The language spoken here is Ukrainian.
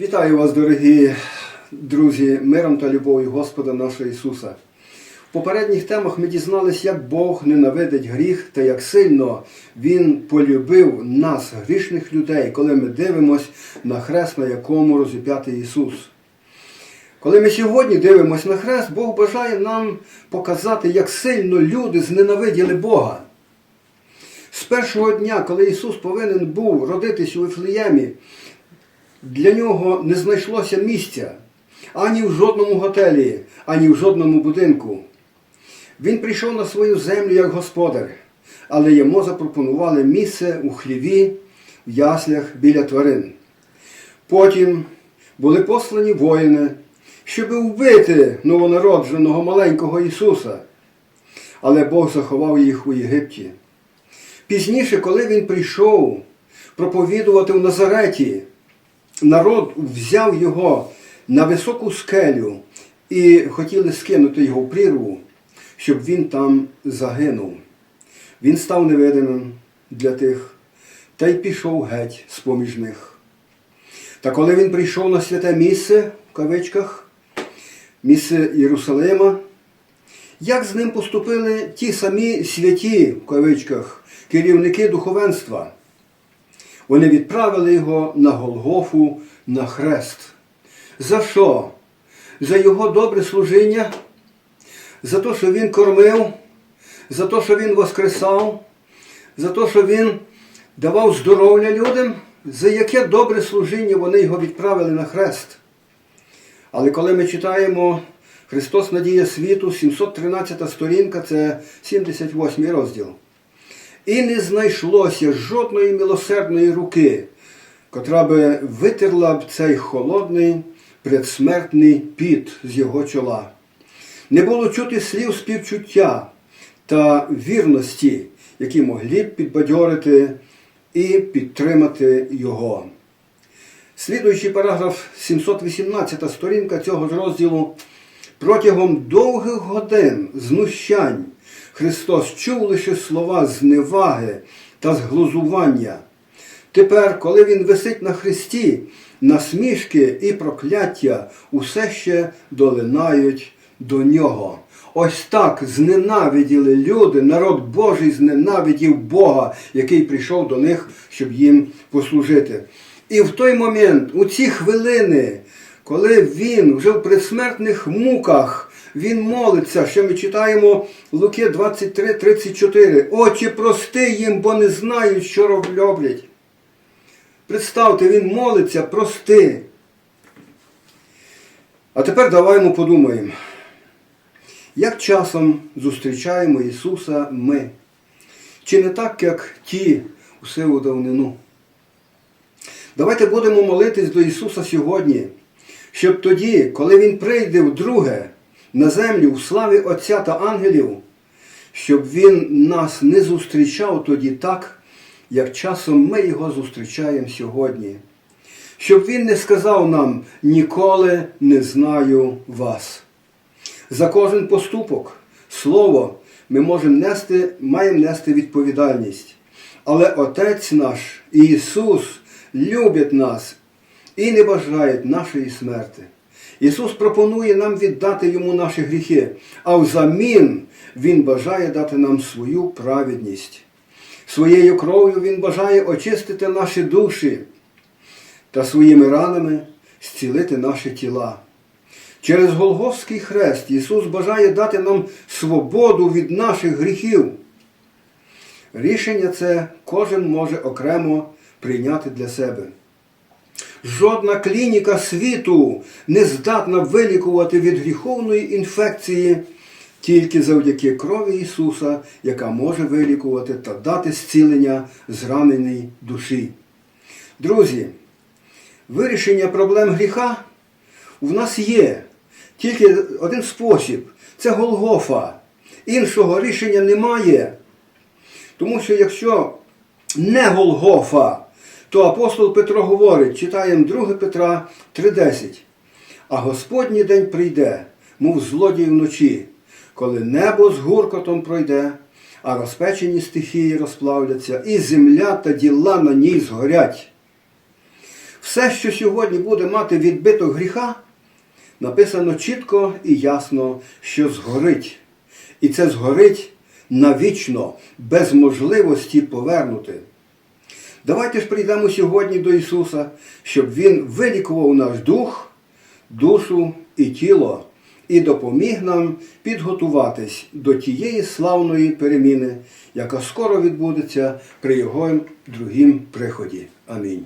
Вітаю вас, дорогі друзі, миром та любов'ю Господа нашого Ісуса. В попередніх темах ми дізнались, як Бог ненавидить гріх та як сильно Він полюбив нас, грішних людей, коли ми дивимося на хрест, на якому розіп'ятий Ісус. Коли ми сьогодні дивимося на хрест, Бог бажає нам показати, як сильно люди зненавиділи Бога. З першого дня, коли Ісус повинен був родитись у Вифлеємі, для нього не знайшлося місця ані в жодному готелі, ані в жодному будинку. Він прийшов на свою землю як господар, але йому запропонували місце у хліві, в яслях біля тварин. Потім були послані воїни, щоб вбити новонародженого маленького Ісуса. Але Бог заховав їх у Єгипті. Пізніше, коли він прийшов проповідувати в Назареті, народ взяв його на високу скелю і хотіли скинути його в прірву, щоб він там загинув. Він став невидимим для тих та й пішов геть з поміж них. Та коли він прийшов на святе місце, в кавичках, місце Єрусалима, як з ним поступили ті самі святі, в кавичках, керівники духовенства? Вони відправили його на Голгофу на хрест. За що? За його добре служіння, за те, що він кормив, за те, що він воскресав, за те, що він давав здоров'я людям, за яке добре служіння вони його відправили на хрест. Але коли ми читаємо Христос Надія світу, 713 сторінка, це 78 розділ. І не знайшлося жодної милосердної руки, котра би витерла б цей холодний предсмертний піт з його чола. Не було чути слів співчуття та вірності, які могли б підбадьорити і підтримати його. Слідуючий параграф 718 сторінка цього розділу. Протягом довгих годин знущань Христос чув лише слова зневаги та зглузування. Тепер, коли Він висить на хресті, насмішки і прокляття усе ще долинають до нього. Ось так зненавиділи люди, народ Божий зненавидів Бога, який прийшов до них, щоб їм послужити. І в той момент, у ці хвилини, коли він вже в предсмертних муках, він молиться, що ми читаємо Луки 23, 34. Очі прости їм, бо не знають, що роблять. Представте, він молиться, прости. А тепер давайте подумаємо, як часом зустрічаємо Ісуса ми? Чи не так, як ті у сиву давнину? Давайте будемо молитись до Ісуса сьогодні, щоб тоді, коли Він прийде вдруге на землю в славі Отця та ангелів, щоб Він нас не зустрічав тоді так, як часом ми його зустрічаємо сьогодні. Щоб Він не сказав нам ніколи не знаю вас. За кожен поступок, слово ми можемо нести, маємо нести відповідальність. Але Отець наш Ісус любить нас і не бажає нашої смерти. Ісус пропонує нам віддати Йому наші гріхи, а взамін Він бажає дати нам свою праведність. Своєю кров'ю Він бажає очистити наші душі та своїми ранами зцілити наші тіла. Через Голгофський хрест Ісус бажає дати нам свободу від наших гріхів. Рішення це кожен може окремо прийняти для себе. Жодна клініка світу не здатна вилікувати від гріховної інфекції тільки завдяки крові Ісуса, яка може вилікувати та дати зцілення зраненій душі. Друзі, вирішення проблем гріха в нас є. Тільки один спосіб це Голгофа. Іншого рішення немає. Тому що якщо не Голгофа, то апостол Петро говорить, читаємо 2 Петра 3:10. А Господній день прийде, мов злодій вночі, коли небо з гуркотом пройде, а розпечені стихії розплавляться, і земля та діла на ній згорять. Все, що сьогодні буде мати відбиток гріха, написано чітко і ясно, що згорить. І це згорить навічно, без можливості повернути. Давайте ж прийдемо сьогодні до Ісуса, щоб Він вилікував наш дух, душу і тіло і допоміг нам підготуватись до тієї славної переміни, яка скоро відбудеться при Його другім приході. Амінь.